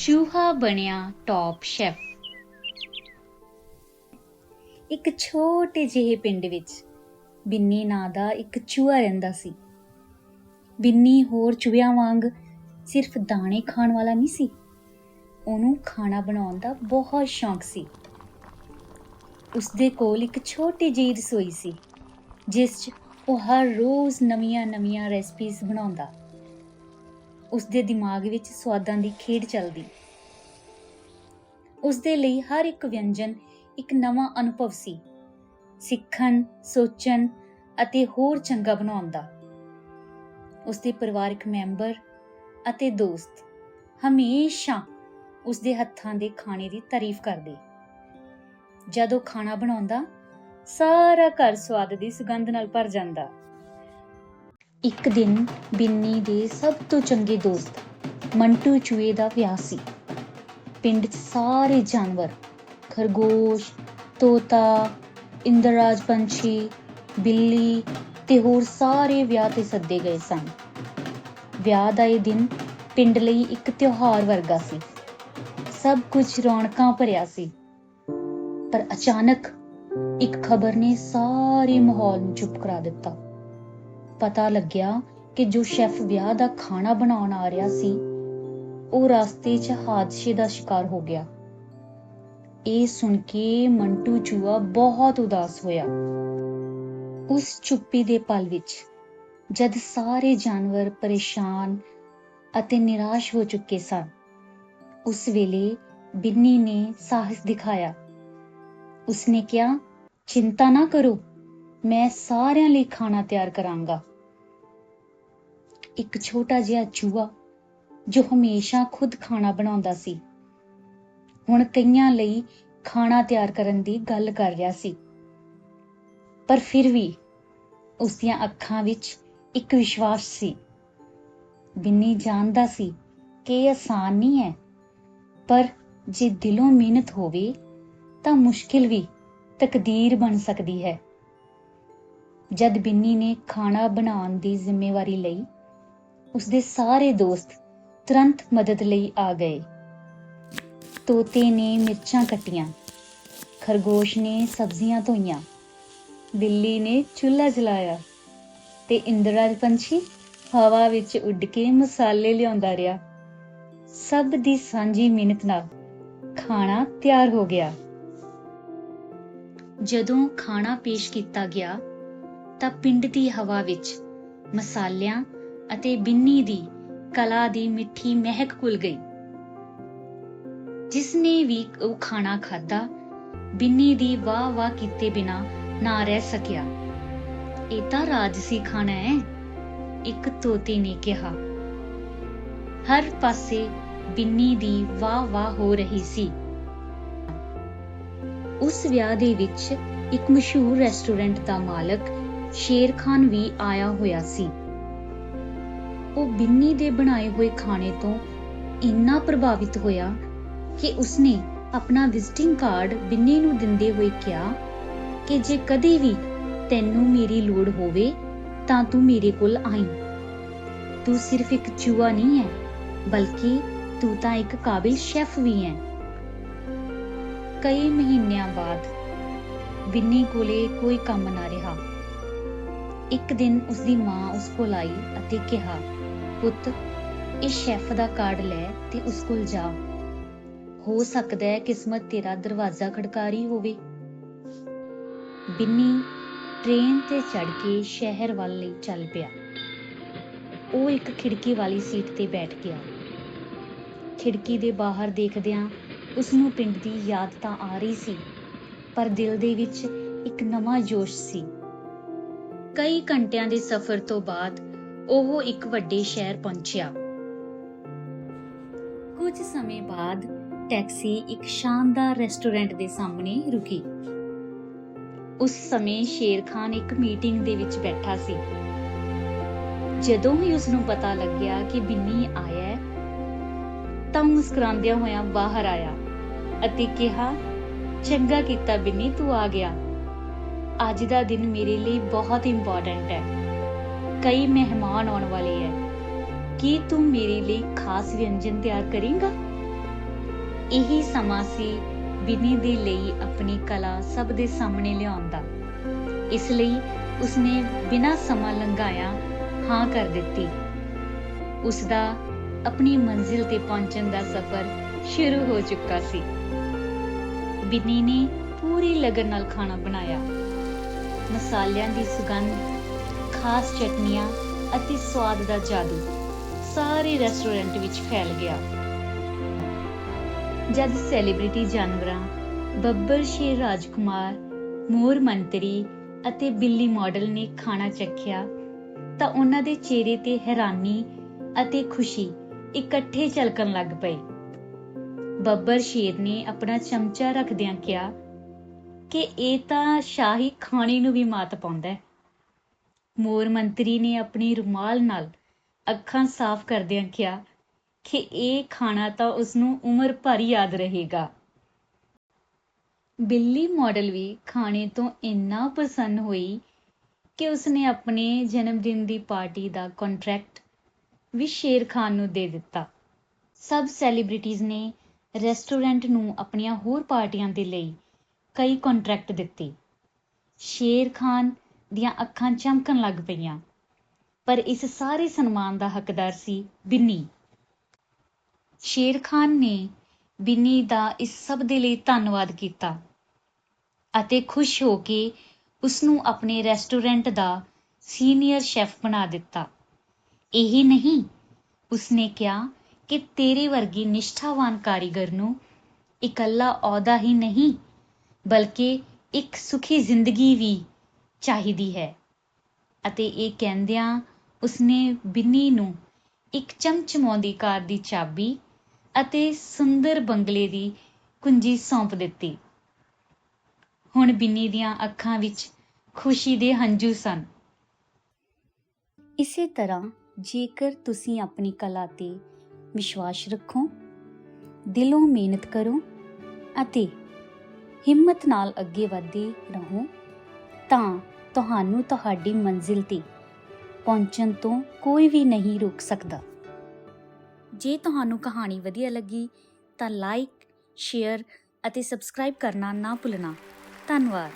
ਚੂਹਾ ਬਣਿਆ top chef ਇੱਕ ਛੋਟੇ ਜਿਹੇ ਪਿੰਡ ਵਿੱਚ ਬਿੰਨੀ ਨਾਂ ਦਾ ਇੱਕ ਚੂਹਾ ਰਹਿੰਦਾ ਸੀ। ਬਿੰਨੀ ਹੋਰ ਚੂਹਿਆਂ ਵਾਂਗ ਸਿਰਫ ਦਾਣੇ ਖਾਣ ਵਾਲਾ ਨਹੀਂ ਸੀ। ਉਹਨੂੰ ਖਾਣਾ ਬਣਾਉਣ ਦਾ ਬਹੁਤ ਸ਼ੌਂਕ ਸੀ। ਉਸਦੇ ਕੋਲ ਇੱਕ ਛੋਟੀ ਜਿਹੀ ਰਸੋਈ ਸੀ, ਜਿਸ 'ਚ ਉਹ ਹਰ ਰੋਜ਼ ਨਵੀਆਂ-ਨਵੀਆਂ ਰੈਸਪੀਜ਼ ਬਣਾਉਂਦਾ। ਉਸਦੇ ਦਿਮਾਗ ਵਿੱਚ ਸਵਾਦਾਂ ਦੀ ਖੇਡ ਚੱਲਦੀ। ਉਸਦੇ ਲਈ ਹਰ ਇੱਕ ਵਿਅੰਜਨ ਇੱਕ ਨਵਾਂ ਅਨੁਭਵ ਸੀ। ਸਿੱਖਣ, ਸੋਚਣ ਅਤੇ ਹੋਰ ਚੰਗਾ ਬਣਾਉਣ ਦਾ। ਉਸਦੇ ਪਰਿਵਾਰਕ ਮੈਂਬਰ ਅਤੇ ਦੋਸਤ ਹਮੇਸ਼ਾ ਉਸਦੇ ਹੱਥਾਂ ਦੇ ਖਾਣੇ ਦੀ ਤਾਰੀਫ ਕਰਦੇ। ਜਦੋਂ ਖਾਣਾ ਬਣਾਉਂਦਾ, ਸਾਰਾ ਘਰ ਸਵਾਦ ਦੀ ਸੁਗੰਧ ਨਾਲ ਭਰ ਜਾਂਦਾ। ਇੱਕ ਦਿਨ ਬਿੰਨੀ ਦੇ ਸਭ ਤੋਂ ਚੰਗੇ ਦੋਸਤ ਮੰਟੂ ਚੂਹੇ ਦਾ ਵਿਆਹ ਸੀ। ਪਿੰਡ 'ਚ ਸਾਰੇ ਜਾਨਵਰ, ਖਰਗੋਸ਼, ਤੋਤਾ ਇੰਦਰਰਾਜ ਪੰਛੀ, ਬਿੱਲੀ ਤੇ ਹੋਰ ਸਾਰੇ ਵਿਆਹ ਤੇ ਸੱਦੇ ਗਏ ਸਨ। ਵਿਆਹ ਦਾ ਇਹ ਦਿਨ ਪਿੰਡ ਲਈ ਇੱਕ ਤਿਉਹਾਰ ਵਰਗਾ ਸੀ। ਸਭ ਕੁਝ ਰੌਣਕਾਂ ਭਰਿਆ ਸੀ। ਪਰ ਅਚਾਨਕ ਇੱਕ ਖਬਰ ਨੇ ਸਾਰੇ ਮਾਹੌਲ ਨੂੰ ਚੁੱਪ ਕਰਾ ਦਿੱਤਾ। ਪਤਾ ਲੱਗਿਆ ਕਿ ਜੋ ਸ਼ੈਫ ਵਿਆਹ ਦਾ ਖਾਣਾ ਬਣਾਉਣ ਆ ਰਿਹਾ ਸੀ, ਉਹ ਰਸਤੇ 'ਚ ਹਾਦਸੇ ਦਾ ਸ਼ਿਕਾਰ ਹੋ ਗਿਆ। ਇਹ ਸੁਣ ਕੇ ਮੰਟੂ ਚੂਹਾ ਬਹੁਤ ਉਦਾਸ ਹੋਇਆ। ਉਸ ਚੁੱਪੀ ਦੇ ਪਲ ਵਿੱਚ, ਜਦ ਸਾਰੇ ਜਾਨਵਰ ਪਰੇਸ਼ਾਨ ਅਤੇ ਨਿਰਾਸ਼ ਹੋ ਚੁੱਕੇ ਸਨ, ਉਸ ਵੇਲੇ ਬਿੰਨੀ ਨੇ ਸਾਹਸ ਦਿਖਾਇਆ। ਉਸਨੇ ਕਿਹਾ, ਚਿੰਤਾ ਨਾ ਕਰੋ, ਮੈਂ ਸਾਰਿਆਂ ਲਈ ਖਾਣਾ ਤਿਆਰ ਕਰਾਂਗਾ। ਇੱਕ ਛੋਟਾ ਜਿਹਾ ਚੂਹਾ ਜੋ ਹਮੇਸ਼ਾ ਖੁਦ ਖਾਣਾ ਬਣਾਉਂਦਾ ਸੀ। ਹੁਣ ਕਈਆਂ ਲਈ ਖਾਣਾ ਤਿਆਰ ਕਰਨ ਦੀ ਗੱਲ ਕਰ ਰਿਹਾ ਸੀ। ਪਰ ਫਿਰ ਵੀ ਉਸ ਦੀਆਂ ਅੱਖਾਂ ਵਿੱਚ ਇੱਕ ਵਿਸ਼ਵਾਸ ਸੀ। ਬਿੰਨੀ ਜਾਣਦਾ ਸੀ ਕਿ ਇਹ ਆਸਾਨ ਨਹੀਂ ਹੈ, ਪਰ ਜੇ ਦਿਲੋਂ ਮਿਹਨਤ ਹੋਵੇ ਤਾਂ ਮੁਸ਼ਕਿਲ ਵੀ ਤਕਦੀਰ ਬਣ ਸਕਦੀ ਹੈ। ਜਦ ਬਿੰਨੀ ਨੇ ਖਾਣਾ ਬਣਾਉਣ ਦੀ ਜ਼ਿੰਮੇਵਾਰੀ ਲਈ ਉਸਦੇ ਸਾਰੇ ਦੋਸਤ ਤੁਰੰਤ ਮਦਦ ਲਈ ਆ ਗਏ। ਤੋਤੇ ਨੇ ਮਿਰਚਾਂ ਕੱਟੀਆਂ, ਖਰਗੋਸ਼ ਨੇ ਸਬਜ਼ੀਆਂ ਧੋਈਆਂ, ਬਿੱਲੀ ਨੇ ਚੁੱਲ੍ਹਾ ਜਲਾਇਆ ਤੇ ਇੰਦਰਾਜ ਪੰਛੀ ਹਵਾ ਵਿੱਚ ਉੱਡ ਕੇ ਮਸਾਲੇ ਲਿਆਉਂਦਾ ਰਿਹਾ। ਸਭ ਦੀ ਸਾਂਝੀ ਮਿਹਨਤ ਨਾਲ ਖਾਣਾ ਤਿਆਰ ਹੋ ਗਿਆ। ਜਦੋਂ ਖਾਣਾ ਪੇਸ਼ ਕੀਤਾ ਗਿਆ ਤਾਂ ਪਿੰਡ ਦੀ ਹਵਾ ਵਿੱਚ ਮਸਾਲਿਆਂ ਅਤੇ ਬਿੰਨੀ ਦੀ ਕਲਾ ਦੀ ਮਿੱਠੀ ਮਹਿਕ ਘੁਲ ਗਈ। ਜਿਸ ਨੇ ਵੀ ਉਹ ਖਾਣਾ ਖਾਦਾ ਬਿੰਨੀ ਦੀ ਵਾਹ ਵਾਹ ਕੀਤੇ ਬਿਨਾ ਨਾ ਰਹਿ ਸਕਿਆ। ਇਹ ਤਾਂ ਰਾਜਸੀ ਖਾਣਾ, ਹੈ? ਇੱਕ ਤੋਤੇ ਨੇ ਕਿਹਾ। ਹਰ ਪਾਸੇ ਬਿੰਨੀ ਦੀ ਵਾਹ ਵਾਹ ਹੋ ਰਹੀ ਸੀ। ਉਸ ਵਿਆਹ ਦੇ ਵਿੱਚ ਇੱਕ ਮਸ਼ਹੂਰ ਰੈਸਟੋਰੈਂਟ ਦਾ ਮਾਲਕ ਸ਼ੇਰ ਖਾਨ ਵੀ ਆਇਆ ਹੋਇਆ ਸੀ। ਉਹ ਬਿੰਨੀ ਦੇ ਬਣਾਏ ਹੋਏ ਖਾਣੇ ਤੋਂ ਇੰਨਾ ਪ੍ਰਭਾਵਿਤ ਹੋਇਆ ਕਿ ਉਸਨੇ ਆਪਣਾ ਵਿਜ਼ਿਟਿੰਗ ਕਾਰਡ ਬਿੰਨੀ ਨੂੰ ਦਿੰਦੇ ਹੋਏ ਕਿਹਾ ਕਿ ਜੇ ਕਦੇ ਵੀ ਤੈਨੂੰ ਮੇਰੀ ਲੋੜ ਹੋਵੇ ਤਾਂ ਤੂੰ ਮੇਰੇ ਕੋਲ ਆਈ। ਤੂੰ ਸਿਰਫ ਇੱਕ ਚੂਹਾ ਨਹੀਂ ਹੈ ਬਲਕਿ ਤੂੰ ਤਾਂ ਇੱਕ ਕਾਬਿਲ ਸ਼ੈਫ ਵੀ ਹੈ ਕਈ ਮਹੀਨਿਆਂ ਬਾਅਦ ਬਿੰਨੀ ਕੋਲੇ ਕੋਈ ਕੰਮ ਨਾ ਰਿਹਾ। ਇੱਕ ਦਿਨ ਉਸਦੀ ਮਾਂ ਉਸ ਕੋਲ ਆਈ ਅਤੇ ਕਿਹਾ ਪੁੱਤ ਇਸ ਸ਼ੈਫ ਦਾ ਕਾਰਡ ਲੈ ਤੇ ਉਸ ਕੋਲ ਜਾ। ਹੋ ਸਕਦਾ ਹੈ ਕਿਸਮਤ ਤੇਰਾ ਦਰਵਾਜ਼ਾ ਖੜਕਾਰੀ ਹੋਵੇ। ਬਿੰਨੀ ਟ੍ਰੇਨ ਤੇ ਚੜ ਕੇ ਸ਼ਹਿਰ ਵੱਲ ਲਈ ਚੱਲ ਪਿਆ। ਉਹ ਇੱਕ ਖਿੜਕੀ ਵਾਲੀ ਸੀਟ ਤੇ ਬੈਠ ਗਿਆ। ਖਿੜਕੀ ਦੇ ਬਾਹਰ ਦੇਖਦਿਆਂ ਉਸ ਨੂੰ ਪਿੰਡ ਦੀ ਯਾਦ ਤਾਂ ਆ ਰਹੀ ਸੀ, ਪਰ ਦਿਲ ਦੇ ਵਿੱਚ ਇੱਕ ਨਵਾਂ ਜੋਸ਼ ਸੀ। ਕਈ ਘੰਟਿਆਂ ਦੇ ਸਫ਼ਰ ਤੋਂ ਬਾਅਦ ਉਹ ਇੱਕ ਵੱਡੇ ਸ਼ਹਿਰ ਪਹੁੰਚਿਆ। ਕੁਝ ਸਮੇਂ ਬਾਅਦ ਟੈਕਸੀ ਇੱਕ ਸ਼ਾਨਦਾਰ ਰੈਸਟੋਰੈਂਟ ਦੇ ਸਾਹਮਣੇ ਰੁਕੀ। ਉਸ ਸਮੇਂ ਸ਼ੇਰ ਖਾਨ ਇੱਕ ਮੀਟਿੰਗ ਦੇ ਵਿੱਚ ਬੈਠਾ ਸੀ। ਜਦੋਂ ਹੀ ਉਸ ਨੂੰ ਪਤਾ ਲੱਗਿਆ ਕਿ ਬਿੰਨੀ ਆਇਆ ਹੈ, ਤਾਂ ਮੁਸਕਰਾਉਂਦਿਆਂ ਹੋਇਆਂ ਬਾਹਰ ਆਇਆ ਅਤੇ ਕਿਹਾ, ਚੰਗਾ ਕੀਤਾ ਬਿੰਨੀ, ਤੂੰ ਆ ਗਿਆ। ਅੱਜ ਦਾ ਦਿਨ ਮੇਰੇ ਲਈ ਬਹੁਤ ਇੰਪੋਰਟੈਂਟ ਹੈ। ਕਈ ਮਹਿਮਾਨ ਆਉਣ ਵਾਲੇ ਹੈ ਕੀ ਤੂੰ ਮੇਰੇ ਲਈ ਖਾਸ ਵਿਅੰਜਨ ਤਿਆਰ ਕਰੇਂਗਾ? ਇਹੀ ਸਮਾਂ ਸੀ ਬਿਨੀ ਦੇ ਲਈ ਆਪਣੀ ਕਲਾ ਸਭ ਦੇ ਸਾਹਮਣੇ ਲਿਆਉਣ ਦਾ ਇਸ ਲਈ ਉਸਨੇ ਬਿਨਾਂ ਸਮਾਂ ਲੰਘਾਇਆ ਹਾਂ ਕਰ ਦਿੱਤੀ। ਉਸ ਦਾ ਆਪਣੀ ਮੰਜ਼ਿਲ ਤੇ ਪਹੁੰਚਣ ਦਾ ਸਫ਼ਰ ਸ਼ੁਰੂ ਹੋ ਚੁੱਕਾ ਸੀ। ਬਿਨੀ ਨੇ ਪੂਰੀ ਲਗਨ ਨਾਲ ਖਾਣਾ ਬਣਾਇਆ। ਮਸਾਲਿਆਂ ਦੀ ਸੁਗੰਧ ਖਾਸ ਚਟਨੀਆਂ ਅਤੇ ਸਵਾਦ ਦਾ ਜਾਦੂ ਸਾਰੇ ਰੈਸਟੋਰੈਂਟ ਵਿੱਚ ਫੈਲ ਗਿਆ। ਜਦ ਸੈਲੀਬ੍ਰਿਟੀ ਜਾਨਵਰਾਂ, ਬੱਬਰ ਸ਼ੇਰ ਰਾਜਕੁਮਾਰ, ਮੋਰ ਮੰਤਰੀ ਅਤੇ ਬਿੱਲੀ ਮਾਡਲ ਨੇ ਖਾਣਾ ਚੱਖਿਆ, ਤਾਂ ਉਹਨਾਂ ਦੇ ਚਿਹਰੇ ਤੇ ਹੈਰਾਨੀ ਅਤੇ ਖੁਸ਼ੀ ਇਕੱਠੇ ਝਲਕਣ ਲੱਗ ਪਏ। ਬੱਬਰ ਸ਼ੇਰ ਨੇ ਆਪਣਾ ਚਮਚਾ ਰੱਖਦਿਆਂ ਕਿਹਾ ਕਿ ਇਹ ਤਾਂ ਸ਼ਾਹੀ ਖਾਣੇ ਨੂੰ ਵੀ ਮਾਤ ਪਾਉਂਦਾ ਹੈ। ਮੋਰ ਮੰਤਰੀ ਨੇ ਆਪਣੀ ਰੁਮਾਲ ਨਾਲ ਅੱਖਾਂ ਸਾਫ਼ ਕਰਦਿਆਂ ਕਿਹਾ ਕਿ ਇਹ ਖਾਣਾ ਤਾਂ ਉਸਨੂੰ ਉਮਰ ਭਰ ਯਾਦ ਰਹੇਗਾ। ਬਿੱਲੀ ਮਾਡਲ ਵੀ ਖਾਣੇ ਤੋਂ ਇੰਨਾ ਪ੍ਰਸੰਨ ਹੋਈ ਕਿ ਉਸਨੇ ਆਪਣੇ ਜਨਮ ਦਿਨ ਦੀ ਪਾਰਟੀ ਦਾ ਕੰਟਰੈਕਟ ਵੀ ਸ਼ੇਰ ਖਾਨ ਨੂੰ ਦੇ ਦਿੱਤਾ। ਸਭ ਸੈਲੀਬ੍ਰਿਟੀਜ਼ ਨੇ ਰੈਸਟੋਰੈਂਟ ਨੂੰ ਆਪਣੀਆਂ ਹੋਰ ਪਾਰਟੀਆਂ ਦੇ ਲਈ ਕਈ ਕੰਟਰੈਕਟ ਦਿੱਤੇ। ਸ਼ੇਰ ਖਾਨ ਦੀਆਂ ਅੱਖਾਂ ਚਮਕਣ ਲੱਗ ਪਈਆਂ। ਪਰ ਇਸ ਸਾਰੇ ਸਨਮਾਨ ਦਾ ਹੱਕਦਾਰ ਸੀ ਬਿੰਨੀ। ਸ਼ੇਰ ਖਾਨ ਨੇ ਬਿੰਨੀ ਦਾ ਇਸ ਸਭ ਦੇ ਲਈ ਧੰਨਵਾਦ ਕੀਤਾ ਅਤੇ ਖੁਸ਼ ਹੋ ਕੇ ਉਸ ਨੂੰ ਆਪਣੇ ਰੈਸਟੋਰੈਂਟ ਦਾ ਸੀਨੀਅਰ ਸ਼ੈਫ ਬਣਾ ਦਿੱਤਾ। ਇਹੀ ਨਹੀਂ, ਉਸਨੇ ਕਿਹਾ ਕਿ ਤੇਰੇ ਵਰਗੀ ਨਿਸ਼ਠਾਵਾਨ ਕਾਰੀਗਰ ਨੂੰ ਇਕੱਲਾ ਅਹੁਦਾ ਹੀ ਨਹੀਂ, ਬਲਕਿ ਇੱਕ ਸੁਖੀ ਜ਼ਿੰਦਗੀ ਵੀ ਚਾਹੀਦੀ ਹੈ। ਅਤੇ ਇਹ ਕਹਿੰਦਿਆਂ ਉਸਨੇ ਬਿੰਨੀ ਨੂੰ ਇੱਕ ਚਮਚਮਾਉਂਦੀ ਕਾਰ ਦੀ ਚਾਬੀ ਅਤੇ ਸੁੰਦਰ ਬੰਗਲੇ ਦੀ ਕੁੰਜੀ ਸੌਂਪ ਦਿੱਤੀ। ਹੁਣ ਬਿੰਨੀ ਦੀਆਂ ਅੱਖਾਂ ਵਿੱਚ ਖੁਸ਼ੀ ਦੇ ਹੰਝੂ ਸਨ। ਇਸੇ ਤਰ੍ਹਾਂ ਜੇਕਰ ਤੁਸੀਂ ਆਪਣੀ ਕਲਾ ਤੇ ਵਿਸ਼ਵਾਸ ਰੱਖੋ, ਦਿਲੋਂ ਮਿਹਨਤ ਕਰੋ ਅਤੇ ਹਿੰਮਤ ਨਾਲ ਅੱਗੇ ਵਧਦੇ ਰਹੋ, ਤਾਂ ਤੁਹਾਨੂੰ ਤੁਹਾਡੀ ਮੰਜ਼ਿਲ ਤੇ ਪਹੁੰਚਣ ਤੋਂ ਕੋਈ ਵੀ ਨਹੀਂ ਰੋਕ ਸਕਦਾ। ਜੇ ਤੁਹਾਨੂੰ ਕਹਾਣੀ ਵਧੀਆ ਲੱਗੀ, ਤਾਂ ਲਾਈਕ ਸ਼ੇਅਰ ਅਤੇ ਸਬਸਕ੍ਰਾਈਬ ਕਰਨਾ ਨਾ ਭੁੱਲਣਾ। ਧੰਨਵਾਦ।